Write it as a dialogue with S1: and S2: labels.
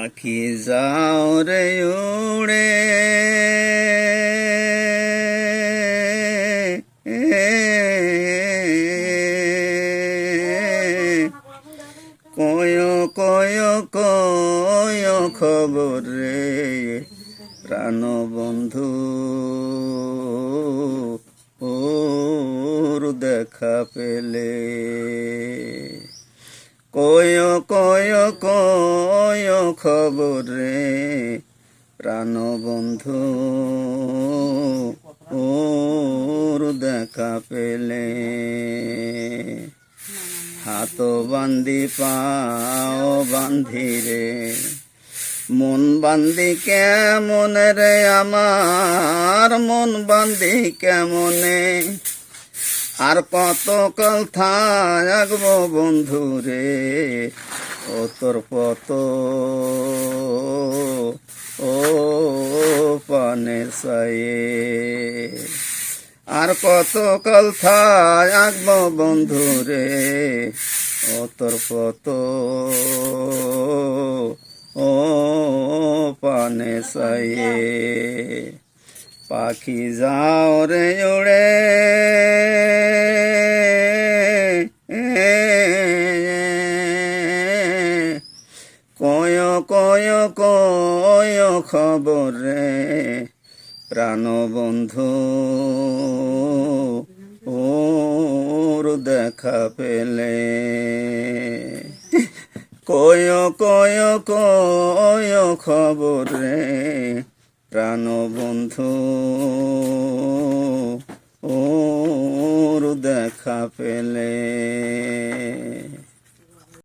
S1: পাখি যাও রে উড়ে। কয় কয় কয় খবর রে প্রাণ বন্ধু। ওর দেখা পেলে কয় কয় কয় খবর প্রাণ বন্ধু, ওর দেখা পেলে। হাত বান্দি, পাও বান্ধি রে, মন বান্দি কেমন রে আমার? মন বান্দি কেমনে? আর কত কাল থাকব বন্ধু রে? ও তোর পত, ও পানের সায়ে। আর কত কাল থাকব বন্ধু রে? ও তোর পত, ও পানে সায়ে। পাখি যাও রে উড়ে। কয় কয় কয় খবর? রে প্রাণ বন্ধু ওর দেখা পেলে। কয় কয় কয় খবর? রে প্রাণ বন্ধু ওর দেখা পেলে।